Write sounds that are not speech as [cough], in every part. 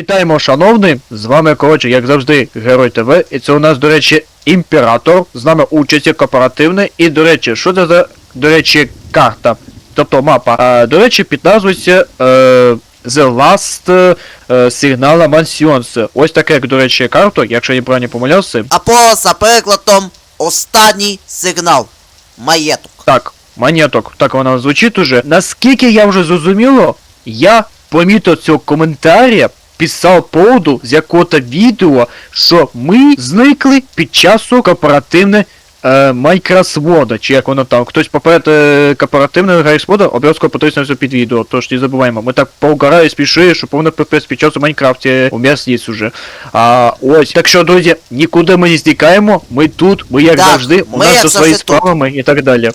Вітаємо, шановний! З вами, коротше, як завжди, Герой ТВ. І це у нас, до речі, імператор. З нами участі кооперативне. І, до речі, що це за, до речі, карта? Тобто мапа. А, до речі, під назвою е, The Last е, Signal Mansions. Ось таке, як, до речі, карта, якщо я правильно помилявся. Або за перекладом останній сигнал. Маєток. Так, монеток, так вона звучить уже. Наскільки я вже зрозуміло, я помітив цього коментаря, писав поводу з якого-то відео, що ми зникли під часу кооперативне е, Майкрасвода, чи як воно там. Хтось поперед е, кооперативного Гайсвода обов'язково потиснувся під відео, тож не забуваємо. Ми так поугараю спішили, що повно пипець під часу Майнкрафті у м'ясніць уже. А ось. Так що, друзі, нікуди ми не стікаємо, ми тут, ми як Так, завжди, у ми нас як все свої завжди тут. справами і так далі.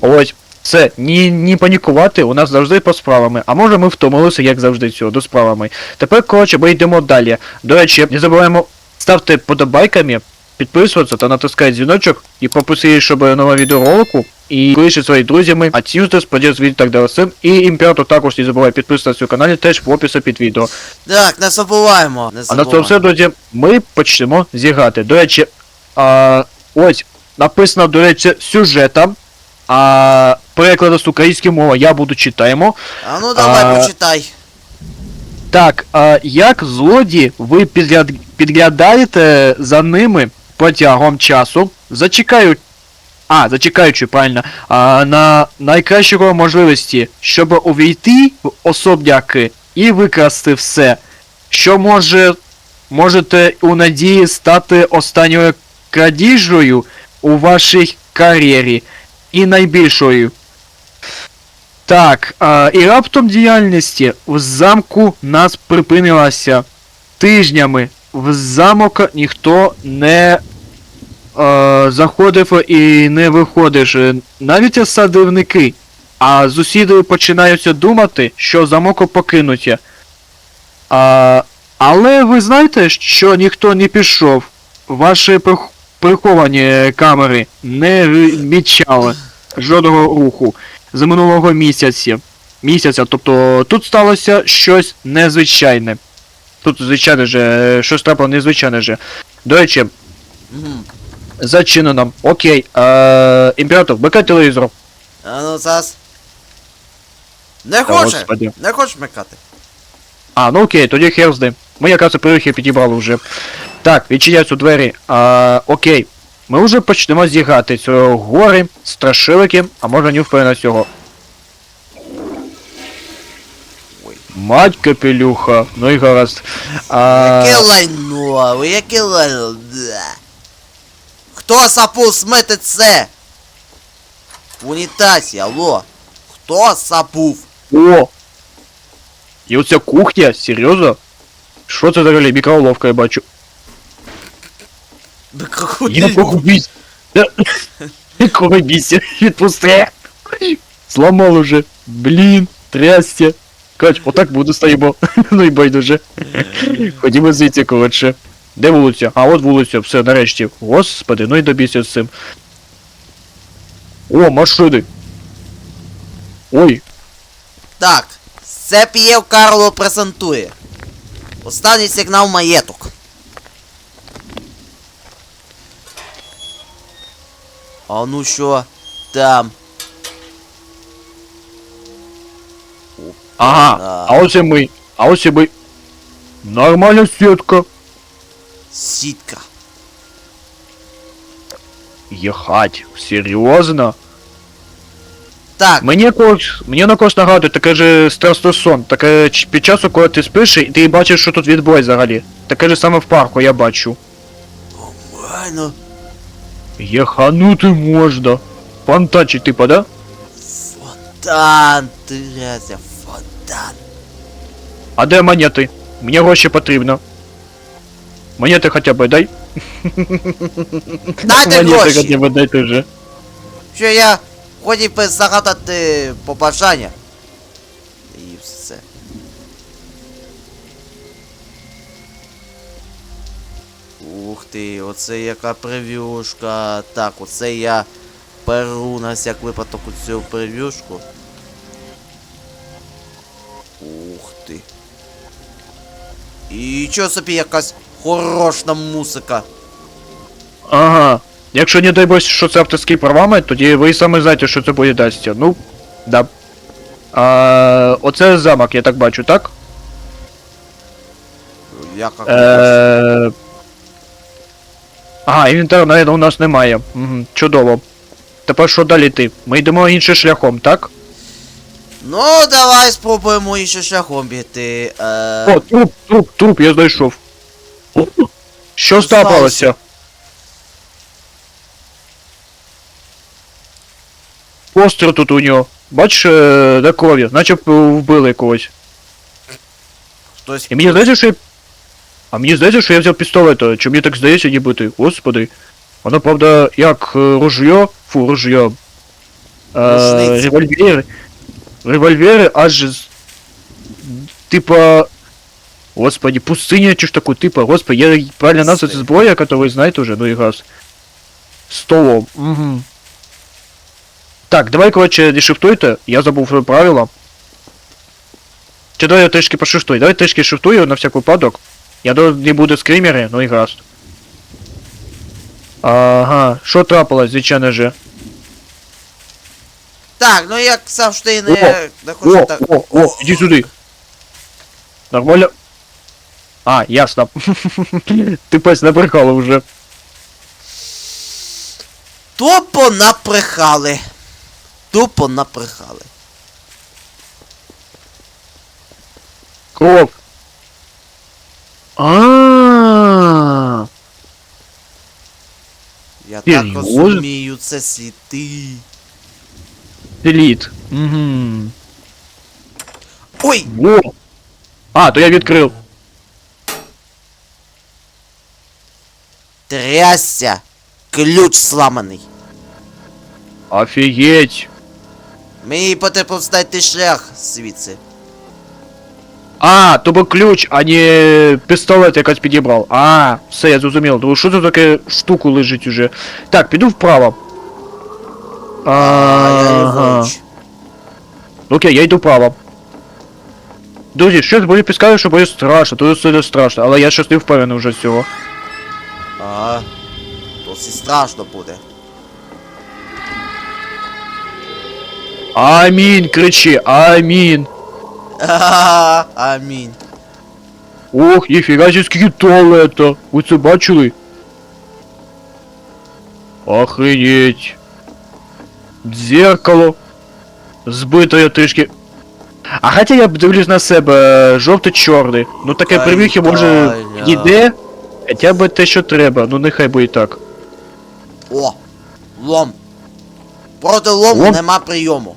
Ось. Все, ні, ні панікувати, у нас завжди по справами. А може ми втомилися, як завжди, цього, до справами. Тепер, коротше, ми йдемо далі. До речі, не забуваємо ставте подобайками, підписуватися та натискати дзвіночок і пропустити, щоб нове відеоролику. І колиші своїми друзями, а Тюздес, поділ і так далі. І імператор також не забуває підписуватися на каналі, теж в описі під відео. Так, не забуваємо. Не А на забуваємо. цьому все, друзі, ми почнемо зіграти. До речі, а, ось написано, до речі, сюжетом. А перекладу з української мови я буду читаємо. А ну давай А, почитай. Так, а як злодії ви підгляд... підглядаєте за ними протягом часу, зачекають. А, зачекаючи, правильно, а, на найкращого можливості, щоб увійти в особняки і викрасти все, що може можете у надії стати останньою крадіжею у вашій кар'єрі і найбільшою. Так, а, і раптом діяльності в замку нас припинилася тижнями. В замок ніхто не е, заходив і не виходиш. Навіть садівники. А сусіди починаються думати, що замок покинуті. А, але ви знаєте, що ніхто не пішов. Прих- приховані камери не відмічали жодного руху з минулого місяці. Місяця, тобто тут сталося щось незвичайне. Тут, звичайно же, щось трапило незвичайне же. До речі, зачинено. Окей. Е, імператор, вмикай телевізор. А ну зараз. Не Та, хоче. господи. Не хочеш микати. А, ну окей, тоді хер з ним. Ми якраз і прихи підібрали вже. Так, відчиняються двері. А, окей. Ми вже почнемо зіграти цього гори, страшилики, а може не впевнено цього. Мать капелюха, ну і гаразд. А, Яке лайно, яке лайно. Да. Хто сапу смити це? В унітазі, алло. Хто сапув? О! І оця кухня, серйозно? Що це за релі? Мікроволновка я бачу. Да какой Я погубись. Якого бійся, відпусти. Зламав уже. Блін, трясся. Кач, отак буду стоїмо. [laughs] ну і байдуже. Ходімо звідси, коротше. Де вулиця? А от вулиця, все, нарешті. Господи, ну і добійся з цим. О, машини. Ой, Так, це П'єв Карло презентує. Останній сигнал маєток. А ну що там? ага, а ось і ми. А ось і ми. Нормальна сітка. Сітка. Єхать, серйозно? Так, Мені якось, мені на когось нагадує таке же страшний сон. Таке ч- під часу, коли ти спиш, і ти бачиш, що тут відбой взагалі. Таке же саме в парку я бачу. реально Єханути можна. Фантачить, типа, да? фонтан, Терезя, фонтан. А де монети? Мені гроші потрібно. Монети хоча б дай. Дайте Монети гроші. хоча б дайте вже. Що я хотів би загадати побажання. Ух ти, оце яка прев'юшка. Так, оце я беру на всяк випадок у цю прев'юшку. Ух ти. І чого собі якась хороша музика. Ага. Якщо не дай Бог, що це авторські права, тоді ви самі знаєте, що це буде дасться. Ну, да. А, оце замок, я так бачу, так? Я як Е... Ага, інтернету у нас немає. Угу, чудово. Тепер що далі ти? Ми йдемо іншим шляхом, так? Ну, давай спробуємо іще шляхом піти. Е... О, труп, труп, труп, я знайшов. Що сталося? Постер тут у нього. Бачиш, е, де крові, наче вбили когось. Хтось. І мені здається, що я... А мені здається, що я взяв пістолет, чи мені так здається, ніби ти. Господи. Воно, правда, як е, ружьо, фу, ружьо. Е, револьвери. Револьвери аж з... Типа... Господи, пустыня, чи ж такое, типа, господи, я правильно назвать Господи. зброя, которую знаете уже, ну и раз. Столом. Угу. Так, давай, короче, дешифтуйте, я забув своє правило. Чи давай я трішки пошифтую, давай трішки шифтую на всяк випадок. Я не буду скримери, ну і раз. Ага, що трапилось, звичайно же. Так, ну як завжди не, О, так. о, о, іди сюди. Нормально. А, ясно. [laughs] Ти пес набрехала вже. Тупо наприхали. Тупо наприхали. Кров. А. Я так розумію, це світи. Деліт. Угу. Ой! Во. А, то я відкрив. Трясся! Ключ сламаний. Офігеть. Мені потрібно знайти шлях звідси. А, то був ключ, а не пістолет якось підібрав. А, все, я зрозумів. Думаю, що це таке штуку лежить уже. Так, піду вправо. А, я Ага. Окей, я йду вправо. Друзі, щось буде підказує, що буде страшно, тут все не страшно, але я щось не впевнений вже з цього. Ага. Досить страшно буде. Амінь, кричи, амінь. [laughs] Амінь. Ох, ніфіга зі скільки туалета. Ви це бачили? Охренеть. Дзеркало. Збите трішки. А хоча я б дивлюсь на себе жовто-чорний. Ну таке приміхи може йде. Хоча б те, що треба, ну нехай буде так. О! Лом. Проти лому Лом? нема прийому.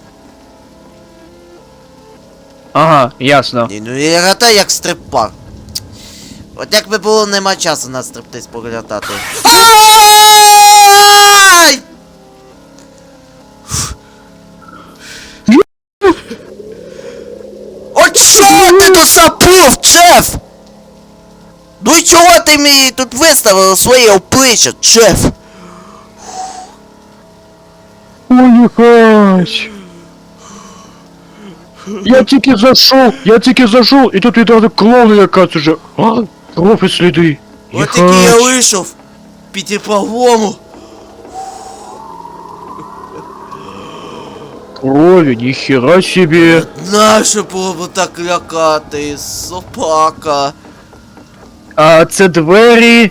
Ага, ясно. Ні, ну і грати як стрип-пар. От якби було нема часу на стриптиз поглядати. Ай! От чого ти тут забув, Джеф? Ну і чого ти мені тут виставив своє обличчя, Джеф? Ой, ніхась. Я тільки зайшов, я тільки зайшов, і тут відразу клоуна якась уже. А, кров і сліди. От який я вийшов. Піти по-глому. Крові, ніхера собі. Нащо було б так лякати, собака? А це двері.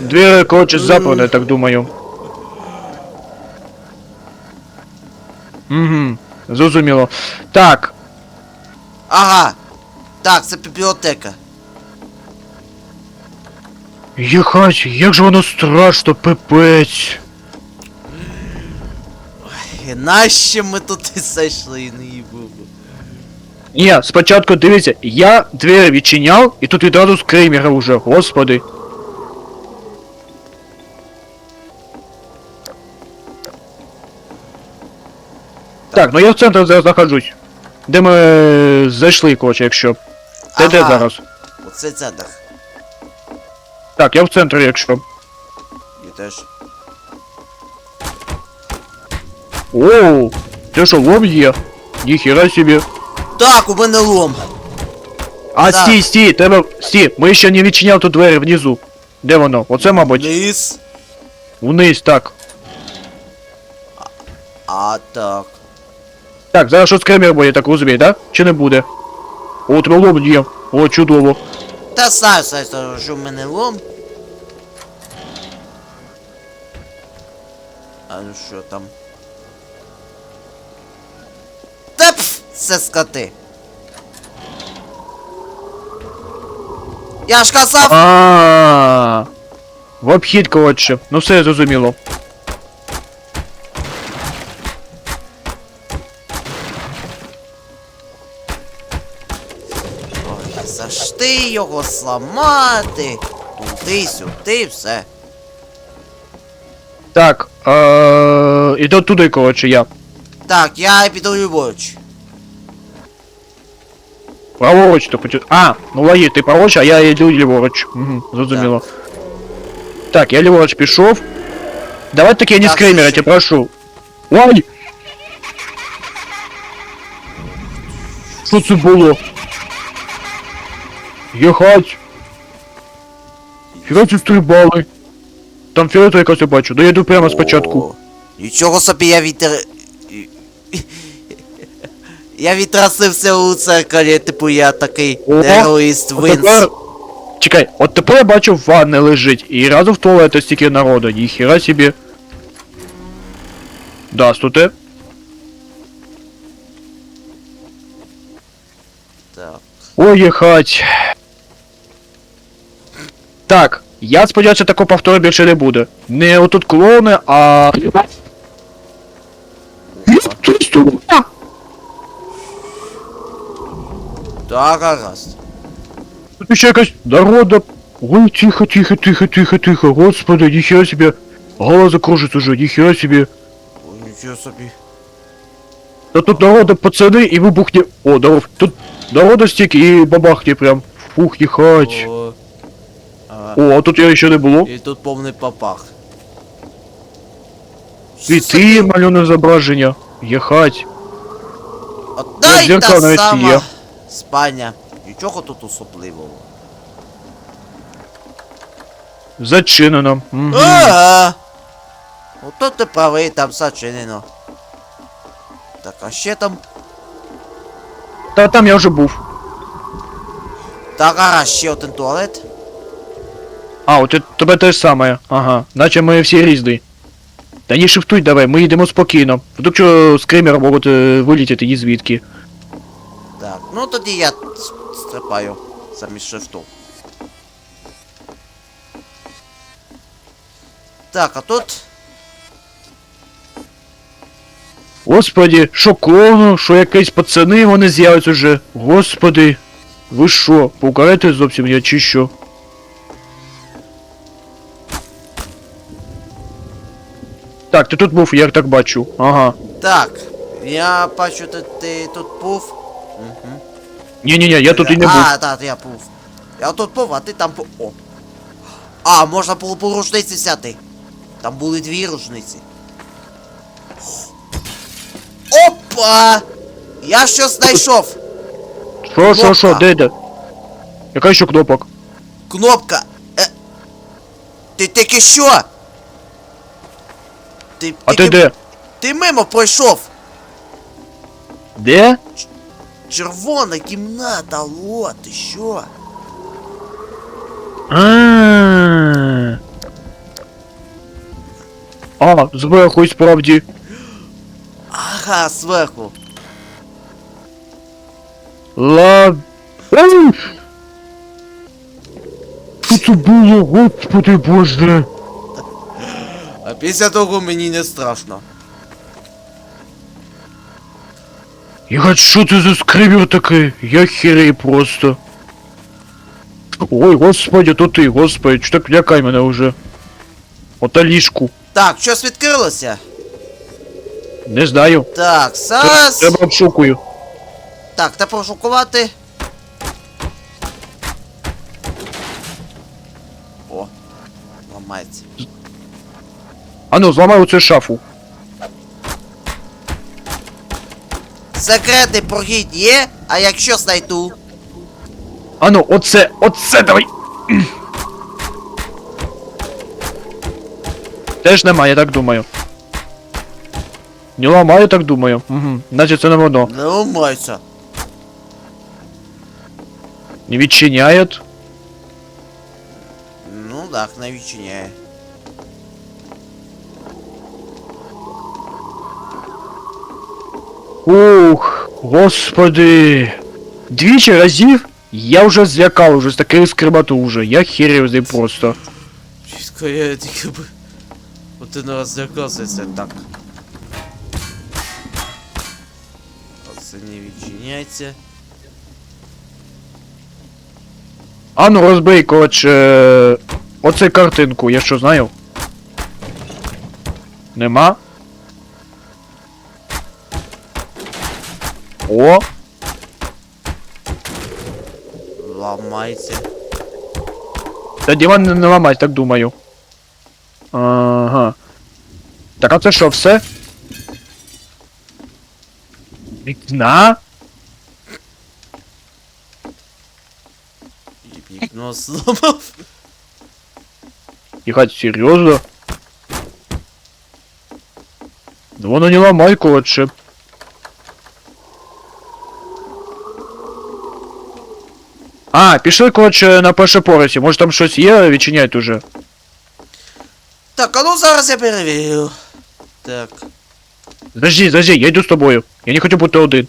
Двері, коротше, заперли, я так думаю. Зрозуміло. Так, Ага. Так, це бібліотека. їхать, як же воно страшно, пипець. І нащо ми тут і зайшли, не їбу. Ні, спочатку дивіться, я двері відчиняв, і тут відразу скримера уже, господи. Так, ну я в центрі зараз знаходжусь. Де ми е, зайшли, коротше, якщо. Ти де зараз? Оце центр. Так, я в центрі, якщо. Я теж. Оу, це що, лом є? Ніхіра собі. Так, у мене лом. А Так. стій, стій, треба. Стій, ми ще не відчиняли тут двері внизу. Де воно? Оце, мабуть. Вниз. Вниз, так. А так. Так, зараз що скример буде, так розумію, да? Чи не буде? О, тролом є. О, чудово. Та знаю, знаю, що в мене лом. А ну що там? Та пф, це скоти. Я ж казав, А. В обхід, коротше. Ну все зрозуміло. Зашти його сламати. Туди, сюди, все. Так, е, іду туди, коротше, я. Так, я піду ліворуч. Праворуч то хочу. А, ну лагі, ти праворуч, а я йду ліворуч. Угу, зрозуміло. Так. я ліворуч пішов. Давай таке не Так, скримерите, прошу. Ой! Що це було? Єхать! Фігаці стрибали. Там фіолету якось я бачу, да я йду прямо спочатку. Нічого собі я вітер. Я відрасився у церкалі, типу я такий О, терорист Винс. тепер... Чекай, от тепер я бачу в ванне лежить, і разу в туалеті стільки народу, ніхіра собі. Да, стуте. Так. Ой, єхать. Так, я сподіваюся, такого повтору більше не буде. Не отут клоуни, а. Так, гаразд. Тут ще якась народа. Ой, тихо, тихо, тихо, тихо, тихо. Господи, ніхера себе. Голова закружится уже, ніхера себе. Ой, нічого собі. Да тут народа пацаны и выбухне. О, здоров. Тут народа стільки і бабахне прям. Фух, їхать. О, ага. О, а тут я ще не було. І тут повний папах. Цвіти, малюне зображення. Їхать. Отдай дзеркало та навіть сама є. спальня. Нічого тут особливого. Зачинено. Мгм. Ага. Ото ти правий, там зачинено. Так, а ще там. Та там я вже був. Так, а ще один туалет. А, у тебе те ж саме. Ага. Наче ми всі різні. Та не шифтуй давай, ми йдемо спокійно. Вдруг що скримери можуть е, вилітіти ні звідки. Так, ну тоді я с- стрибаю замість шифту. Так, а тут. Господи, що клоуну, що якісь пацани вони з'являться вже. Господи. Ви що, покарайте зовсім я чи що? Так, ти тут був, я так бачу. Ага. Так. Я бачу, ти, ти тут був. Угу. Ні-ні-ні, я тут і не був. А, так, я був. Я тут був, а ти там був. О. А, можна було по рушниці взяти. Там були дві рушниці. Опа! Я щось знайшов! Що, що, що, де де? Яка ще кнопок? Кнопка. Е... Ти тільки що? Ти, А ти де? Ти мимо пройшов. Де? Червона кімната, алло, ти що? А. А, зверху і справді. Ага, зверху. Ла... Ой! Що це було, господи боже? А після того мені не страшно. Я що це за скривер такий? Я херей просто. Ой, господи, то ти, господи, чи так лякай мене вже. Ота ліжку. Так, щось відкрилося. Не знаю. Так, зараз. Треба обшукую. Так, та пошукувати. О, ламається. Ану, зламай оцю шафу. Секретний прохід є? А якщо знайду? А ну, оце, оце давай. Теж нема, я так думаю. Не ламаю, так думаю. Угу. Значить це не воно. Не ламайся. Не відчиняють. Ну так, не відчиняє. Ух, господи. Двічі разів я вже злякав, уже з такої скрибату вже. Я херів з просто. Чітко я тільки би. Один раз злякався це так. Оце не відчиняється. А ну розбий, коротше. Оце картинку, я що знаю? Нема? О! Ламається. Та диван не, не ламать, так думаю. Ага. Так, а це що, все? Вікна? І вікно зламав. Ехать серьезно? Да воно не ламай, коротше. А, пішли, коротше, на перше поверсі. Може там щось є, відчиняють уже. Так, а ну зараз я перевірю. Так. Подожди, подожди, я йду з тобою. Я не хочу бути один.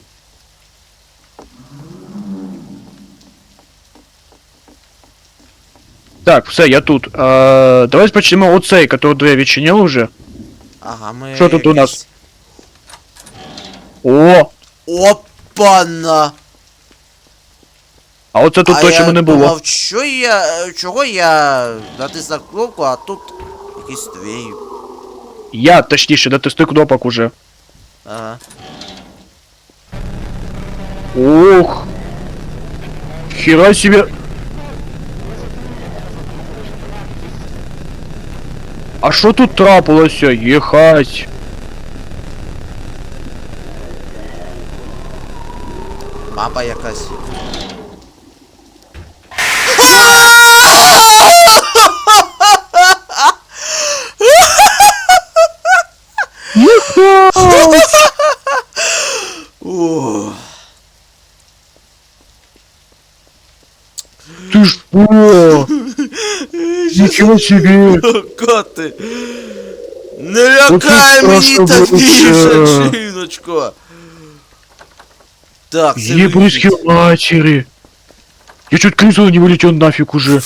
Так, все, я тут. А, давай почнемо оцей, который двері відчинив уже. Ага, ми. Що тут у нас? О! якісь- Опана! А оце тут а точно я не було. Думав, що я. е, Чого я натиснув кнопку, а тут якісь двері. Я, точніше, натисни кнопок уже. Ага. Ух. Хера себе. А що тут трапилося? Єхать. Мапа якась. Ничего себе! Коти! Не лякай Оце мені страшно так було більше, ще. жіночко! Так, це Ебрыски вихід. матери! Я чуть крысу не вылетел нафиг уже.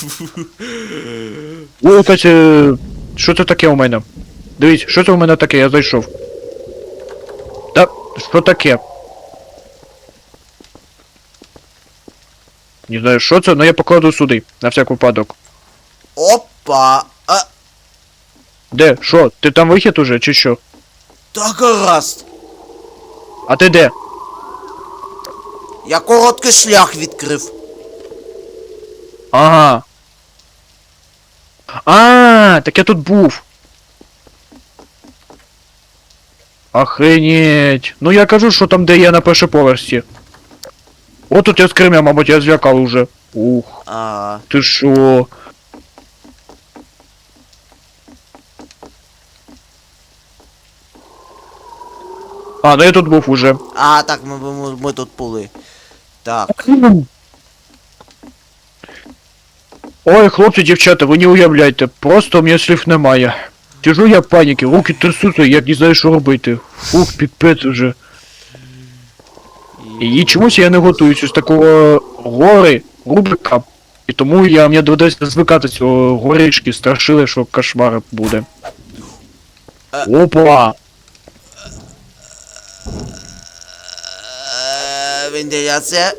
Ой, кстати, що це таке у мене? Дивіться, що це у мене таке, я зайшов. Та, що таке? Не знаю, що це, але я покладу сюди, на всяк випадок. Опа! А, Де? Що? Ти там вихід уже, чи що? так гаразд! А ти де? Я короткий шлях відкрив. Ага. А, так я тут був. Охренеть. Ну я кажу, що там, де я на першій поверсі. От тут я скримя, мабуть, я злякав уже. Ух, А, ти шо? А, ну я тут був уже. а так, ми, ми, ми тут були. Так. Ой, хлопці, дівчата, ви не уявляєте, просто у мене слів немає. Тяжу я в паніки, руки трясуться, як не знаю, що робити. Фух, піпець уже. І чомусь я не готуюся з такого гори, рубрика. І тому я мені доведеться звикати цього горішки, страшили, що кошмар буде. Опа! Е, Вентиляція.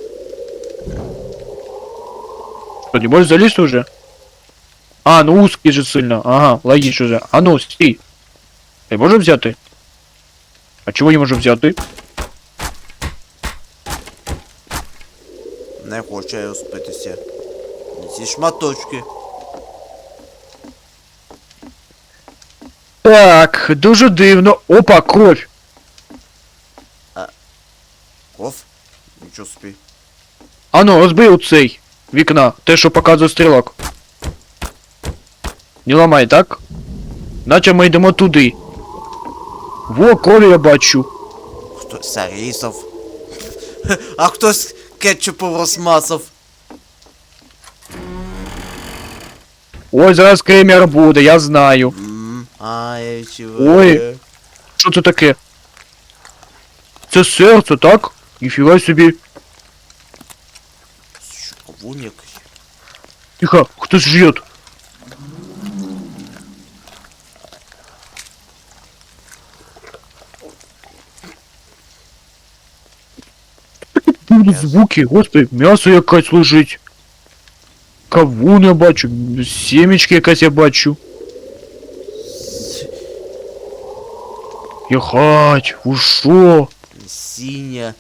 Что, не можешь залезть уже? А, ну узкий же сильно. Ага, логично же. А ну, стій. Я можу взяти? А чого не можу взяти? Не хочу я розпитися. Ці шматочки. Так, дуже дивно. Опа, кровь. Ков? Нічого собі. Ану, розбий оцей вікна, те, що показує стрілок. Не ламай, так? Наче ми йдемо туди. Во, крові я бачу. Хтось зарізав. [laughs] А хтось кетчупом розмазав. Ой, зараз кремер буде, я знаю. М, А, я чого. Ой. Що це таке? Це серце, так? Ніфіга собі. Що, кавун якийсь? Тихо, хтось жрет. Будуть звуки, господи, м'ясо якась лежить. Кавун я бачу, сімечки якась я бачу. Єхать, ви шо? Синя.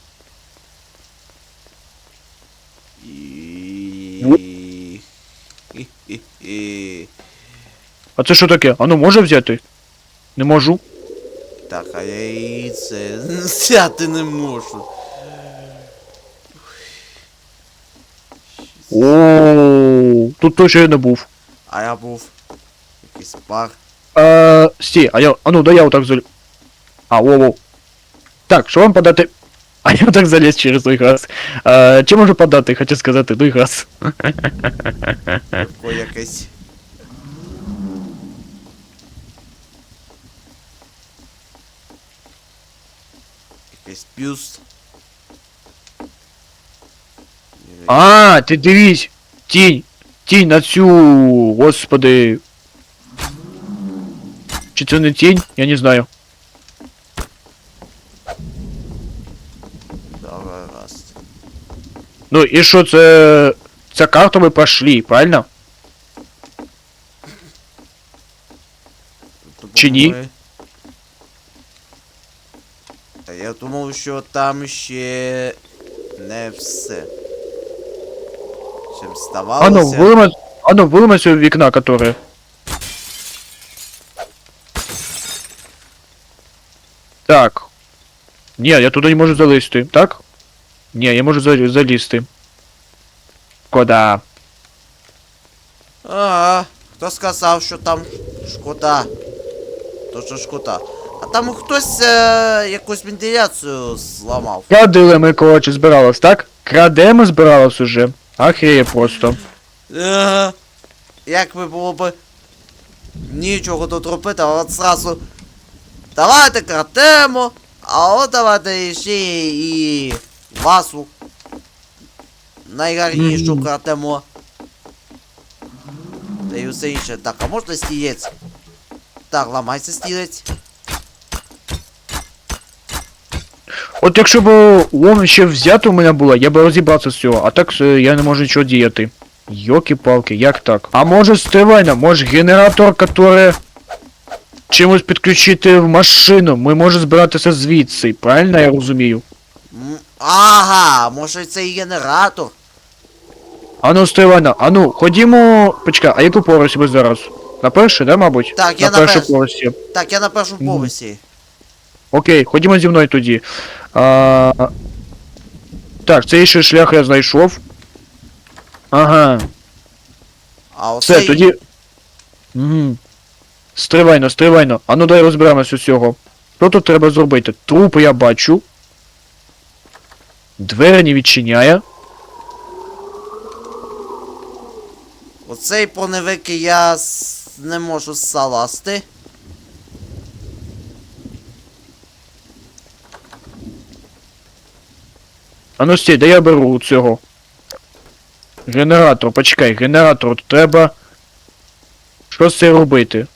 А це що таке? Ану може взяти? Не можу. Так, а я і це взяти не можу. О, тут точно я не був. А я був якийсь пар. Е, стій, а я. А ну, да я отак заліз. А, воу. Так, що вам подати? А я так заліз через той газ. Е, чи можу подати, хочу сказати, той газ. Ой, якийсь. Якийсь бюст. А, ти дивись! Тінь! Тінь на цю. Господи. Чи це не тінь? Я не знаю. Давай раз. Ну і що це. Ця карта ми пройшли, правильно? Чи ні? Я думав, що там ще не все. Чим Ану, ставалося. выломать. Ану, выломать вікна, которое. Так. Ні, я туди не можу залізти, так? Ні, я можу за- залізти. Кода. А, хто сказав, що там шкода? То що шкода. А там хтось е, якусь вентиляцію зламав. Крадили ми, коротше, збиралась, так? Крадемо збиралась уже. Ахеє просто. Е, як би було б нічого тут робити, а от зразу. Давайте крадемо, а от давайте ще і васу. Найгарнішу Мгм. крадемо. Та й усе інше. Так, а можна стілець? Так, ламайся стілець. От якщо б лом ще взято у мене було, я б розібрався з цього, а так е, я не можу нічого діяти. Йоки-палки, як так? А може стривайно, може генератор, который чимось підключити в машину, ми можемо збиратися звідси, правильно я розумію? М, Ага, може це і генератор. Ану, стривайно, ану, ходімо. Почекай, а яку поверсі ми зараз? На перший, да, мабуть? Так, я на перший перший. поверсі. Так, я на першому Мгм. поверсі. Окей, ходімо зі мною тоді. А... Так, цей ще шлях я знайшов. Ага. А Все, тоді. Угу. Стривайно, стривайно. А ну дай розберемось усього. Що тут треба зробити? Трупи я бачу. Двері не відчиняє. Оцей поневики я не можу залазити. А ну стій, де я беру цього. Генератор, почекай, генератор, тут треба. Що з цим робити?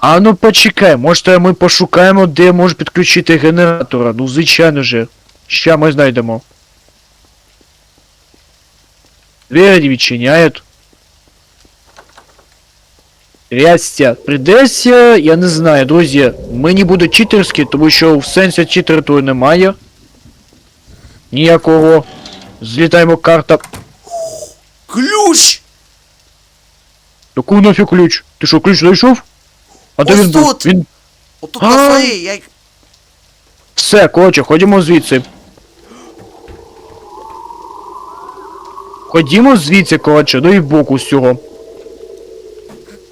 А ну почекай, може ми пошукаємо, де може підключити генератора. Ну звичайно же. Ща ми знайдемо. Двері не відчиняють. Трястя. Придеться, я не знаю, друзі. Мені буде читерськи, тому що в сенсі читера тут немає. Ніякого. Злітаємо карта. Ключ! Яку нафіг ключ? Ти що, ключ знайшов? А де Ось він був? тут. Він. Отут А. на столі, я... Все, коротше, ходімо звідси. Ходімо звідси, коротше, ну і в боку з цього.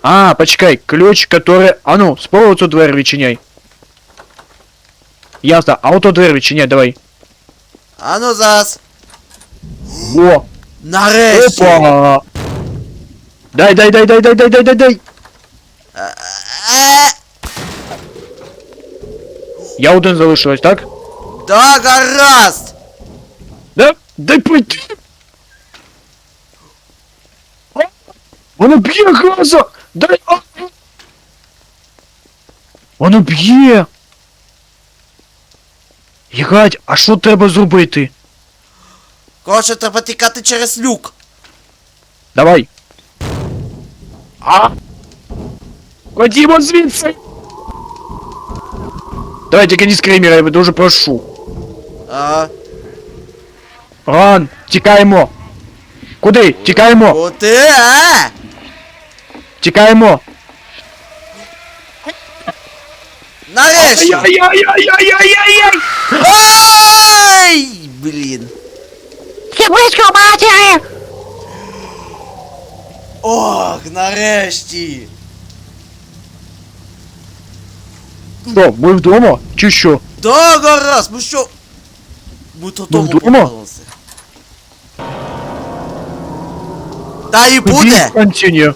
А, почекай, ключ, который... А ну, спробуй цю двері відчиняй. Ясно, а ото двері відчиняй, давай. А ну зараз. Во! Нарешті! Опа! Дай, дай, дай, дай, дай, дай, дай, дай, дай! Е, Я один залишилась, так? Да, гаразд! Да? Дай пройти! А! Воно б'є газа! Дай! А! Воно б'є! Ігать, а що треба зробити? Коротше, треба тікати через люк. Давай! А! Ходімо звідси! Давай, тільки не скримера, я дуже прошу. А, Ран, тікаємо! Куди? Тікаємо! куди, а? Тікаємо! Нарешті! Ай-яй-яй-яй-яй-яй-яй! Ай! Блін. Близько матері! Ох, нарешті! Що, ми вдома? Чи що? Да, гаразд, ми що? Ми додому вдома? повернулися. Далі буде? Контині.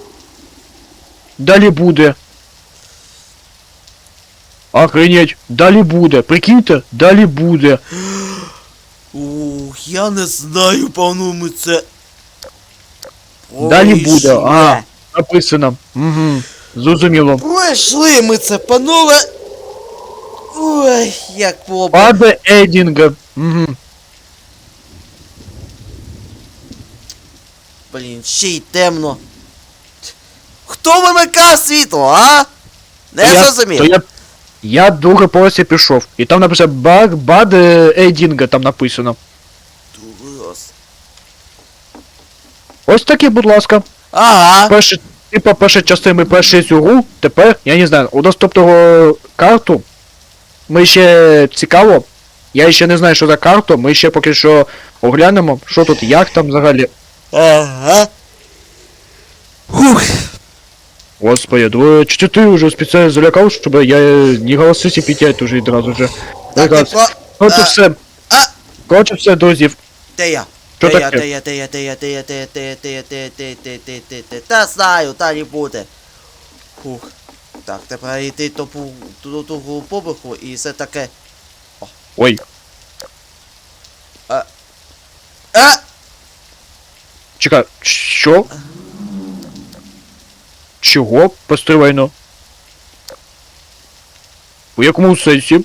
Далі буде. Охренеть, далі буде. Прикиньте, далі буде. Ух, я не знаю, по-моєму, це... Далі буде, Пройшло. а. Написано. Угу. Зрозуміло. Пройшли ми це, панове. Ой, як б. Паде Едінга. Угу. Блін, ще й темно. Хто вимикав світло, а? Не то зрозумів. я, я друге поверсі пішов. І там написано баг, баде Едінга там написано. Ужас. Ось таке, будь ласка. Ага. перші, типа перша частина першої цю гру, тепер, я не знаю, у наступного карту. Ми ще цікаво. Я ще не знаю, що за карту, ми ще поки що оглянемо, що тут, як там взагалі. Ага. Ух. Господи, двоє чи ти вже спеціально залякав, щоб я не голосився пітять уже одразу же. Коротше все. Коротше все, друзі. де я? Що де я, таке? де я, де я, де я, де я, де я, де я, де я, де я, де я, де я, де я, де я, де я. Та знаю, та не буде. Фух. Так, тепер йти до до того побуху і все таке. Ой, А! чекай, що? Чого? Постривайно. У якому сенсі?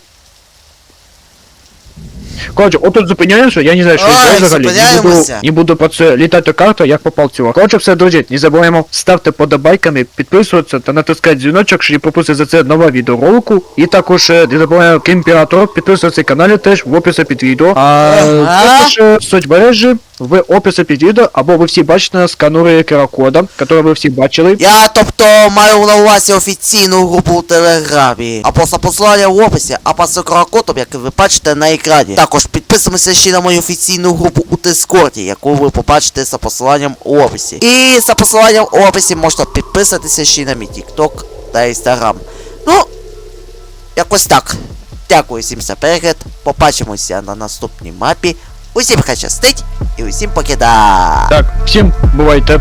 Коротше, отут зупиняємося, я не знаю, що Ой, йде взагалі. Не буду, зупиняємося. не буду по це літати карта, як попав цього. Коротше, все, друзі, не забуваємо ставте подобайками, підписуватися та натискати дзвіночок, щоб не пропустити за це нове відеоролику. І також е, не забуваємо Кімператор, підписуватися каналі теж в описі під відео. А Ага. також е, соцмережі в описі під відео, або ви всі бачите сканери QR-кода, який ви всі бачили. Я, тобто, маю на увазі офіційну групу у Телеграмі. Або за посилання в описі, за крокотом, як ви бачите на екрані. Також підписуємося ще на мою офіційну групу у Дискорді, яку ви побачите за посиланням у описі. І за посиланням у описі можна підписатися ще на мій TikTok та Instagram. Ну, якось так. Дякую всім за перегляд. Побачимося на наступній мапі. Усім хай щастить і усім покида. Так, всім бувайте.